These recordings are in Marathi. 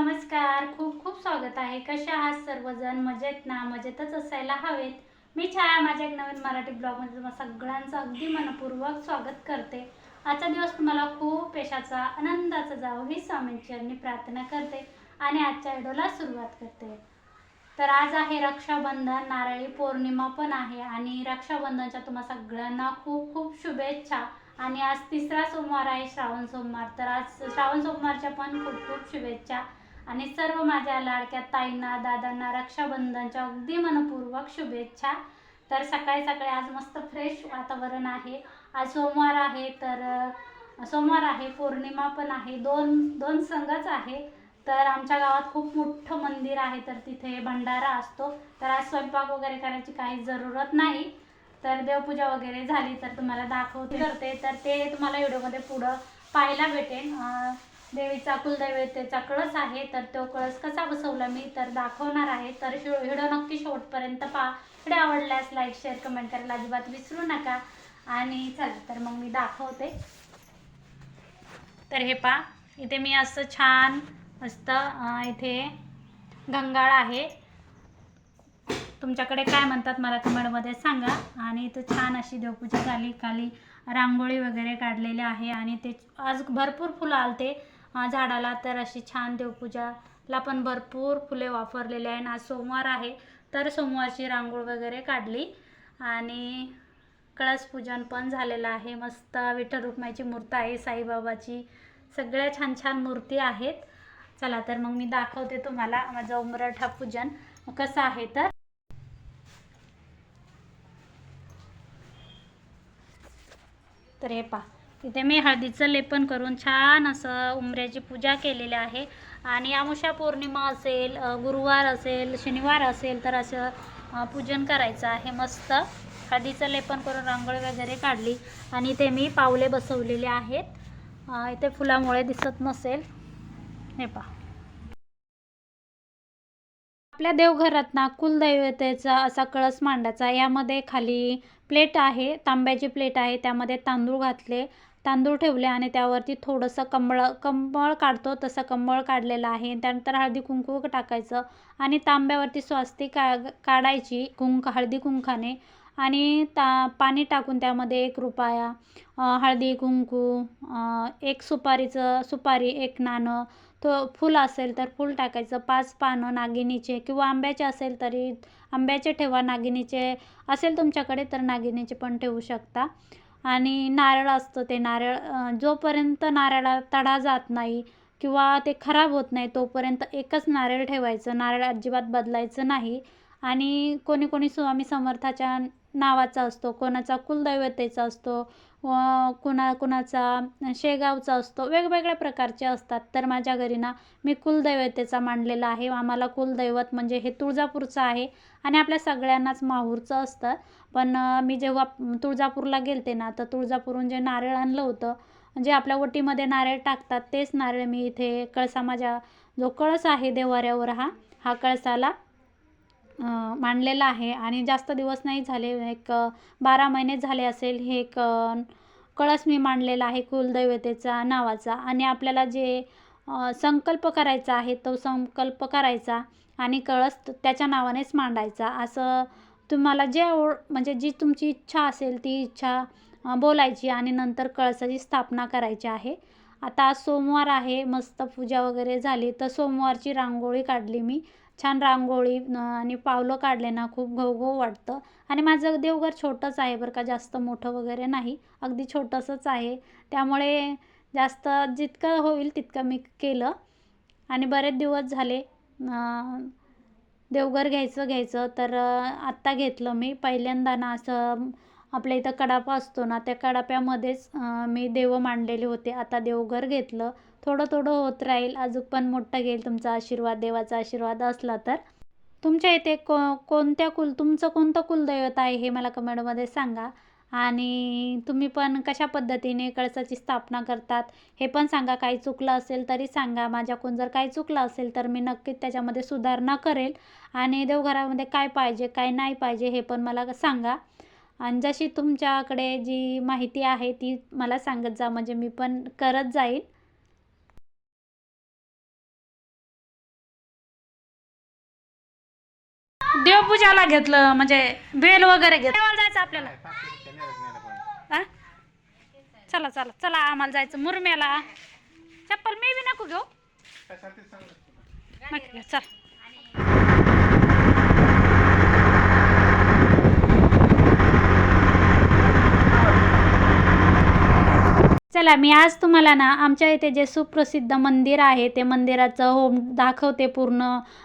नमस्कार. खूप खूप स्वागत आहे. कशा आहात सर्वजण? मजेत ना? मजेतच असायला हवेत. मी छाया. माझ्या एक नवीन मराठी ब्लॉगमध्ये तुम्हाला सगळ्यांचं अगदी मनपूर्वक स्वागत करते. आजचा दिवस तुम्हाला खूप यशाचा आनंदाचा जावं ही स्वामींची प्रार्थना करते आणि आजच्या व्हिडिओला सुरुवात करते. तर आज आहे रक्षाबंधन. नारळी पौर्णिमा पण आहे आणि रक्षाबंधनच्या तुम्हाला सगळ्यांना खूप खूप शुभेच्छा. आणि आज तिसरा सोमवार आहे श्रावण सोमवार. तर आज श्रावण सोमवारच्या पण खूप खूप शुभेच्छा. आणि सर्व माझ्या लाडक्या ताईंना दादांना रक्षाबंधनच्या अगदी मनपूर्वक शुभेच्छा. तर सकाळी सकाळी आज मस्त फ्रेश वातावरण आहे. आज सोमवार आहे तर सोमवार आहे पौर्णिमा पण आहे. दोन दोन संघच आहे. तर आमच्या गावात खूप मोठं मंदिर आहे तर तिथे भंडारा असतो. तर आज स्वयंपाक वगैरे करायची काही जरूरत नाही. तर देवपूजा वगैरे झाली तर तुम्हाला दाखवते. करते. तर ते तुम्हाला व्हिडिओमध्ये पुढं पाहायला भेटेल देवीचा कुलदैवतेचा कळस आहे तर तो कळस कसा बसवला मी तर दाखवणार आहे. तर व्हिडिओ नक्की शेवटपर्यंत पहा. व्हिडिओ आवडल्यास लाईक शेअर कमेंट करायला अजिबात विसरू नका. आणि चल तर मग मी दाखवते. तर हे पहा. इथे मी असं छान मस्त इथे गंगाळ आहे. तुमच्याकडे काय म्हणतात मला कमेंटमध्ये सांगा. आणि इथं छान अशी देवपूजा झाली. खाली रांगोळी वगैरे काढलेली आहे. आणि ते आज भरपूर फुलं आलते. झाडाला तर अशी छान देवपूजाला पण भरपूर फुले वापरलेले आहे आणि आज सोमवार आहे तर सोमवारची रांगोळ वगैरे काढली. आणि कळस पूजन पण झालेलं आहे. मस्त विठ्ठल रुक्माईची मूर्ती आहे साईबाबाची. सगळ्या छान छान मूर्ती आहेत. चला तर मग मी दाखवते तुम्हाला माझं उमरठा पूजन कसं आहे तर. तर हे पहा इथे मी हळदीचं लेपन करून छान असं उमऱ्याची पूजा केलेली आहे. आणि अमुषा पौर्णिमा असेल गुरुवार असेल शनिवार असेल तर असं पूजन करायचं आहे मस्त. हळदीचं लेपन करून रांगोळी वगैरे काढली आणि इथे मी पावले बसवलेले आहेत. इथे फुलामुळे दिसत नसेल. हे पहा. आपल्या देवघरात ना कुलदैवतेचा असा कळस मांडायचा. यामध्ये खाली प्लेट आहे तांब्याची प्लेट आहे त्यामध्ये तांदूळ घातले तांदूळ ठेवले आणि त्यावरती थोडंसं कंबळ कंबळ काढतो. तसं कंबळ काढलेलं आहे. त्यानंतर हळदी कुंकू टाकायचं आणि तांब्यावरती स्वास्ती का काढायची कुंक हळदी कुंकाने. आणि ता पाणी टाकून त्यामध्ये एक रुपया हळदी कुंकू एक सुपारीचं सुपारी एक नाणं. तो फूल असेल तर फूल टाकायचं. पाच पानं नागिनीचे किंवा आंब्याचे असेल तरी आंब्याचे ठेवा. नागिनीचे असेल तुमच्याकडे तर नागिनीचे पण ठेवू शकता. आणि नारळ असतं ते नारळ जोपर्यंत नारळाला तडा जात नाही किंवा ते खराब होत नाही तोपर्यंत एकच नारळ ठेवायचं. नारळ अजिबात बदलायचं नाही. आणि कोणी कोणी स्वामी समर्थाच्या नावाचा असतो कोणाचा कुलदैवतेचा असतो व कुणा कुणाचा शेगावचा असतो वेगवेगळ्या प्रकारचे असतात. तर माझ्या घरी ना मी कुलदैवतेचा मांडलेला आहे. आम्हाला कुलदैवत म्हणजे हे तुळजापूरचं आहे आणि आपल्या सगळ्यांनाच माहूरचं असतं. पण मी जेव्हा तुळजापूरला गेलते ना तर तुळजापूरहून जे नारळ आणलं होतं जे आपल्या ओटीमध्ये नारळ टाकतात तेच नारळ मी इथे कळसा माझ्या जो कळस आहे देवाऱ्यावर हा हा कळसाला मांडलेलं आहे. आणि जास्त दिवस नाही झाले एक बारा महिने झाले असेल हे एक कळस मी मांडलेला आहे कुलदैवतेचा नावाचा. आणि आपल्याला जे संकल्प करायचा आहे तो संकल्प करायचा आणि कळस त्याच्या नावानेच मांडायचा. असं तुम्हाला जे आवड म्हणजे जी तुमची इच्छा असेल ती इच्छा बोलायची आणि नंतर कळसाची स्थापना करायची आहे. आता सोमवार आहे मस्त पूजा वगैरे झाली तर सोमवारची रांगोळी काढली मी. छान रांगोळी आणि पावलं काढले ना खूप घवघव वाटतं. आणि माझं देवघर छोटंच आहे बरं का जास्त मोठं वगैरे नाही अगदी छोटंसंच आहे. त्यामुळे जास्त जितकं होईल तितकं मी केलं. आणि बरेच दिवस झाले देवघर घ्यायचं घ्यायचं तर आत्ता घेतलं मी. पहिल्यांदा ना असं आपल्या इथं कडापा असतो ना त्या कडाप्यामध्येच मी देव मांडलेले होते. आता देवघर घेतलं. थोडं थोडं होत राहील. अजून पण मोठं घेईल तुमचा आशीर्वाद देवाचा आशीर्वाद असला तर. तुमच्या इथे को कोणत्या कुल तुमचं कोणतं कुलदैवत आहे हे मला कमेंटमध्ये सांगा. आणि तुम्ही पण कशा पद्धतीने कळसाची स्थापना करतात हे पण सांगा. काही चुकलं असेल तरी सांगा. माझ्याकडून जर काही चुकलं असेल तर मी नक्कीच त्याच्यामध्ये सुधारणा करेल. आणि देवघरामध्ये काय पाहिजे काय नाही पाहिजे हे पण मला सांगा. आणि जशी तुमच्याकडे जी माहिती आहे ती मला सांगत जा म्हणजे मी पण करत जाईल. देवपूजाला घेतलं म्हणजे बेल वगैरे घेतलं जायचं आपल्याला. चला चला चला आम्हाला जायचं मुरम्याला. चप्पल मी बी नको घेऊ. चल. चला मी आज तुम्हाला ना आमच्या इथे जे सुप्रसिद्ध मंदिर आहे ते मंदिराचं होम दाखवते पूर्ण.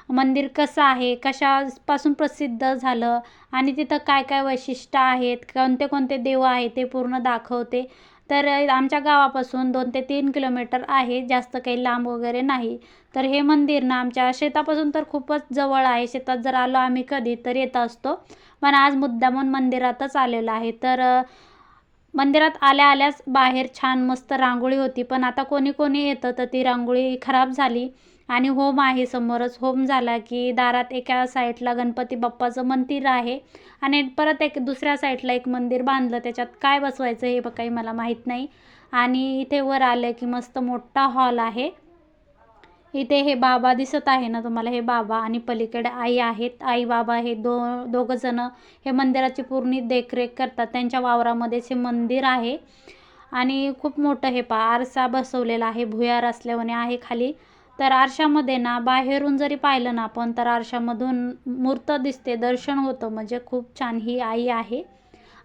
मंदिर कसं आहे कशापासून प्रसिद्ध झालं आणि तिथं काय काय वैशिष्ट्य आहेत कोणते कोणते देव आहे ते पूर्ण दाखवते. तर आमच्या गावापासून दोन ते तीन किलोमीटर आहे जास्त काही लांब वगैरे नाही. तर हे मंदिर ना आमच्या शेतापासून तर खूपच जवळ आहे शेतात जर आलो आम्ही कधी तर येत असतो. पण आज मुद्दामून मंदिरातच आलेलो आहे. तर मंदिरात आल्या आल्याच बाहेर छान मस्त रांगोळी होती. पण आता कोणी कोणी येतं तर ती रांगोळी खराब झाली. आणि होम आहे समोरच. होम झाला की दारात एका साईडला गणपती बाप्पाचं मंदिर आहे. आणि परत एक दुसऱ्या साईडला एक मंदिर बांधलं. त्याच्यात काय बसवायचं हे काही मला माहीत नाही. आणि इथे वर आलं की मस्त मोठा हॉल आहे. इथे हे बाबा दिसत आहे ना तुम्हाला हे बाबा आणि पलीकडे आई आहेत. आई बाबा हे दो दोघं जण हे मंदिराची पूर्ण देखरेख करतात. त्यांच्या वावरामध्येच हे मंदिर आहे. आणि खूप मोठं हे पा आरसा बसवलेला आहे भुयार असल्याने आहे खाली. तर आरशामध्ये ना बाहेरून जरी पाहिलं ना आपण तर आरशामधून मूर्त दिसते दर्शन होतं. म्हणजे खूप छान ही आई आहे.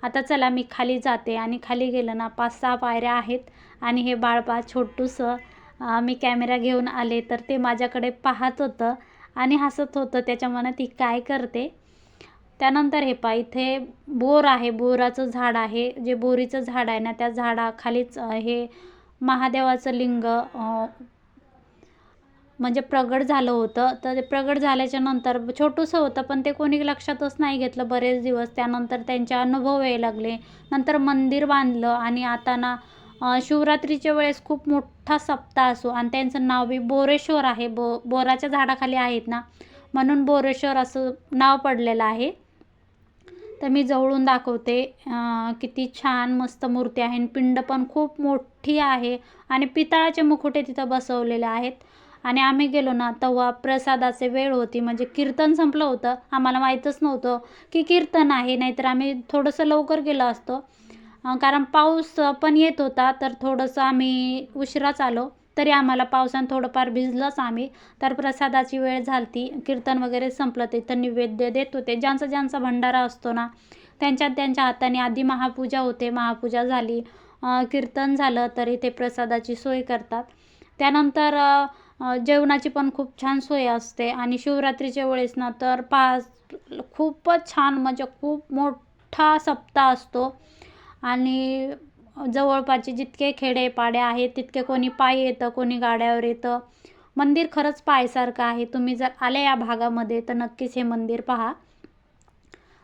आता चला मी खाली जाते आणि खाली गेलं ना पाच सहा पायऱ्या आहेत. आणि हे बाळपा छोटूसं मी कॅमेरा घेऊन आले तर ते माझ्याकडे पाहत होतं आणि हसत होतं. त्याच्या मनात ही काय करते? त्यानंतर हे पा इथे बोर आहे. बोराचं झाड आहे. जे बोरीचं झाड आहे ना त्या झाडाखालीच हे महादेवाचं लिंग म्हणजे प्रगट झालं होतं. तर ते प्रगट झाल्याच्यानंतर छोटूसं होतं पण ते कोणी लक्षातच नाही घेतलं. बरेच दिवस त्यानंतर त्यांचे अनुभव यायला लागले. नंतर मंदिर बांधलं आणि आता ना शिवरात्रीच्या वेळेस खूप मोठा सप्ताह असो आणि त्यांचं नाव बी बोरेश्वर आहे. बो बोराच्या झाडाखाली आहेत ना. म्हणून बोरेश्वर असं नाव पडलेलं आहे. तर मी जवळून दाखवते. किती छान मस्त मूर्ती आहे आणि पिंड पण खूप मोठी आहे आणि पितळाचे मुखोटे तिथं बसवलेले आहेत. आणि आम्ही गेलो ना तेव्हा प्रसादाचे वेळ होती. म्हणजे कीर्तन संपलं होतं. आम्हाला माहीतच नव्हतं की कीर्तन आहे. नाहीतर आम्ही थोडंसं लवकर गेलो असतो. कारण पाऊस पण येत होता तर थोडंसं आम्ही उशिराच आलो. तरी आम्हाला पावसानं थोडंफार भिजलंच आम्ही. तर प्रसादाची वेळ झाली कीर्तन वगैरे संपलं तिथं नैवेद्य देत होते. ज्यांचा ज्यांचा भंडारा असतो ना त्यांच्या त्यांच्या हाताने आधी महापूजा होते. महापूजा झाली कीर्तन झालं तर इथे प्रसादाची सोय करतात. त्यानंतर जेवणाची पण खूप छान सोय असते. आणि शिवरात्रीच्या वेळेस ना तर पाच खूपच छान म्हणजे खूप मोठा सप्ताह असतो. आणि जवळपासचे जितके खेडेपाडे आहेत तितके कोणी पायी येतं कोणी गाड्यावर येतं. मंदिर खरंच पाहायसारखं आहे. तुम्ही जर आले या भागामध्ये तर नक्कीच हे मंदिर पहा.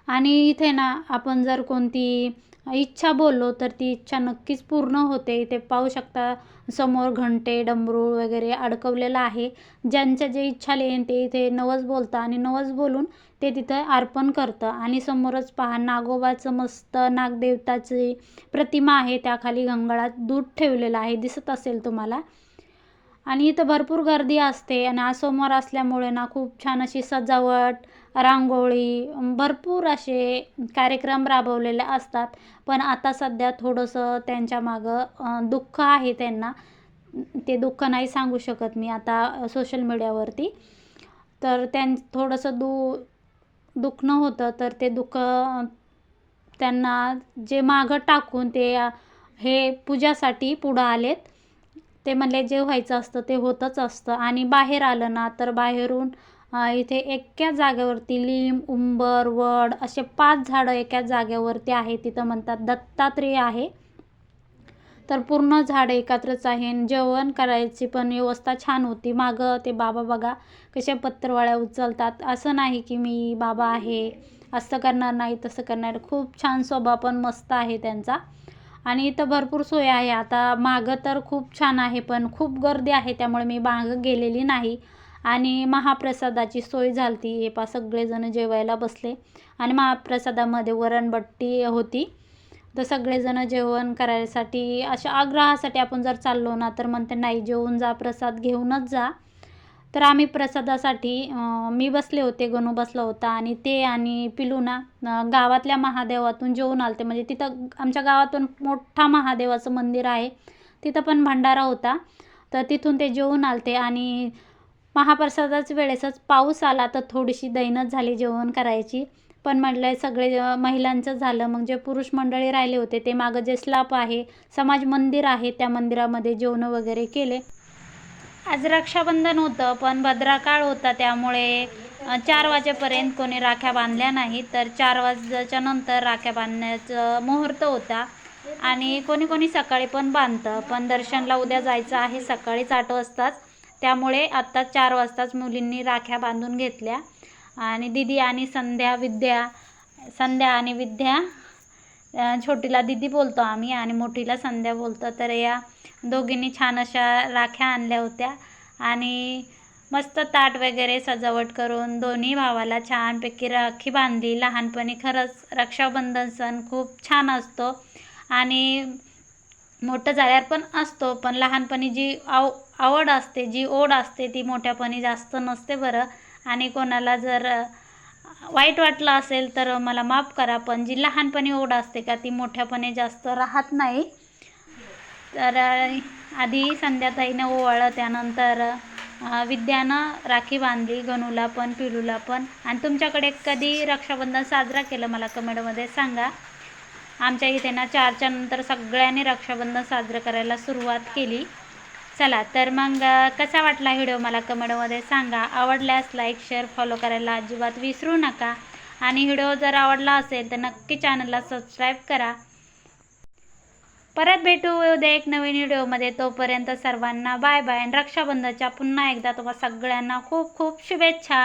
आणि इथे ना आपण जर कोणती इच्छा बोललो तर ती इच्छा नक्कीच पूर्ण होते. इथे पाहू शकता समोर घंटे डमरूळ वगैरे अडकवलेलं आहे. ज्यांच्या जे इच्छा लिहिन ते इथे नवस बोलतं आणि नवस बोलून ते तिथं अर्पण करतं. आणि समोरच पहा नागोबाचं मस्त नागदेवताची प्रतिमा आहे. त्याखाली गंगाळात दूध ठेवलेलं आहे. दिसत असेल तुम्हाला. आणि इथं भरपूर गर्दी असते. आणि आज सोमवार असल्यामुळे ना खूप छान अशी सजावट रांगोळी भरपूर असे कार्यक्रम राबवलेले असतात. पण आता सध्या थोडंसं त्यांच्या मागं दुःख आहे त्यांना. ते दुःख नाही सांगू शकत मी आता सोशल मीडियावरती तर त्यां थोडंसं दु दुखणं होतं तर ते दुःख त्यांना जे मागं टाकून ते हे पूजासाठी पुढं आलेत. ते म्हणले जे व्हायचं असतं ते होतच असतं. आणि बाहेर आलं ना तर बाहेरून इथे एका जागेवरती लिंब उंबर वड असे पाच झाडं एका जागेवरती आहे तिथं म्हणतात दत्तात्रेय आहे. तर पूर्ण झाडं एकत्रच आहे आणि जेवण करायची पण व्यवस्था छान होती. मागं ते बाबा बघा कशा पत्रवाळ्या उचलतात. असं नाही की मी बाबा आहे असं करणार नाही तसं करणार खूप छान स्वभाव पण मस्त आहे त्यांचा. आणि इथं भरपूर सोय आहे. आता मागं तर खूप छान आहे पण खूप गर्दी आहे. त्यामुळे मी मागं गेलेली नाही. आणि महाप्रसादाची सोय झालती. हे पा सगळेजण जेवायला बसले. आणि महाप्रसादामध्ये वरणबट्टी होती. तर सगळेजण जेवण करायसाठी अशा आग्रहासाठी आपण जर चाललो ना तर म्हणते नाही जेवून जा प्रसाद घेऊनच जा. तर आम्ही प्रसादासाठी मी बसले होते गणू बसला होता. आणि ते आणि पिलू ना गावातल्या महादेवातून जेवून आलते. म्हणजे तिथं आमच्या गावातून मोठा महादेवाचं मंदिर आहे. तिथं पण भंडारा होता. तर तिथून ते जेवून आलते. आणि महाप्रसादाच वेळेसच पाऊस आला तर थोडीशी दैनच झाली जेवण करायची. पण म्हटलं सगळे महिलांचं झालं. मग जे पुरुष मंडळी राहिले होते ते मागं जे स्लाप आहे समाज मंदिर आहे त्या मंदिरामध्ये जेवणं वगैरे केले. आज रक्षाबंधन होतं पण भद्राकाळ होता त्यामुळे चार वाजेपर्यंत कोणी राख्या बांधल्या नाही तर चार वाजच्या नंतर राख्या बांधण्याचं मुहूर्त होता. आणि कोणी कोणी सकाळी पण बांधतं. पण दर्शनला उद्या जायचं आहे सकाळीच आठ वाजताच. त्यामुळे आत्ता चार वाजताच मुलींनी राख्या बांधून घेतल्या. आणि दिदी आणि संध्या विद्या संध्या आणि विद्या छोटीला दिदी बोलतो आम्ही आणि मोठीला संध्या बोलतो. तर या दोघींनी छान अशा राख्या आणल्या होत्या. आणि मस्त ताट वगैरे सजावट करून दोन्ही भावाला छानपैकी राखी बांधली. लहानपणी खरंच रक्षाबंधन सण खूप छान असतो. आणि मोठं झाल्यावर पण असतो. पण लहानपणी जी आव आवड असते जी ओढ असते ती मोठ्यापणी जास्त नसते बरं. आणि कोणाला जर वाईट वाटलं असेल तर मला माफ करा पण जी लहानपणी ओढ असते का ती मोठ्यापणे जास्त राहत नाही. तर आधी संध्याताईनं ओवाळलं त्यानंतर विद्यानं राखी बांधली गणूला पण पिलूला पण. आणि तुमच्याकडे कधी रक्षाबंधन साजरा केलं मला कमेंटमध्ये सांगा. आमच्या इथे ना चारच्या नंतर सगळ्यांनी रक्षाबंधन साजरं करायला सुरुवात केली. चला तर मग कसा वाटला व्हिडिओ मला कमेंटमध्ये सांगा. आवडल्यास लाईक शेअर फॉलो करायला अजिबात विसरू नका. आणि व्हिडिओ जर आवडला असेल तर नक्की चॅनलला सबस्क्राईब करा. परत भेटू उद्या एक नवीन व्हिडिओमध्ये. तोपर्यंत सर्वांना बाय बाय आणि रक्षाबंधनच्या पुन्हा एकदा तुम्हाला सगळ्यांना खूप खूप शुभेच्छा.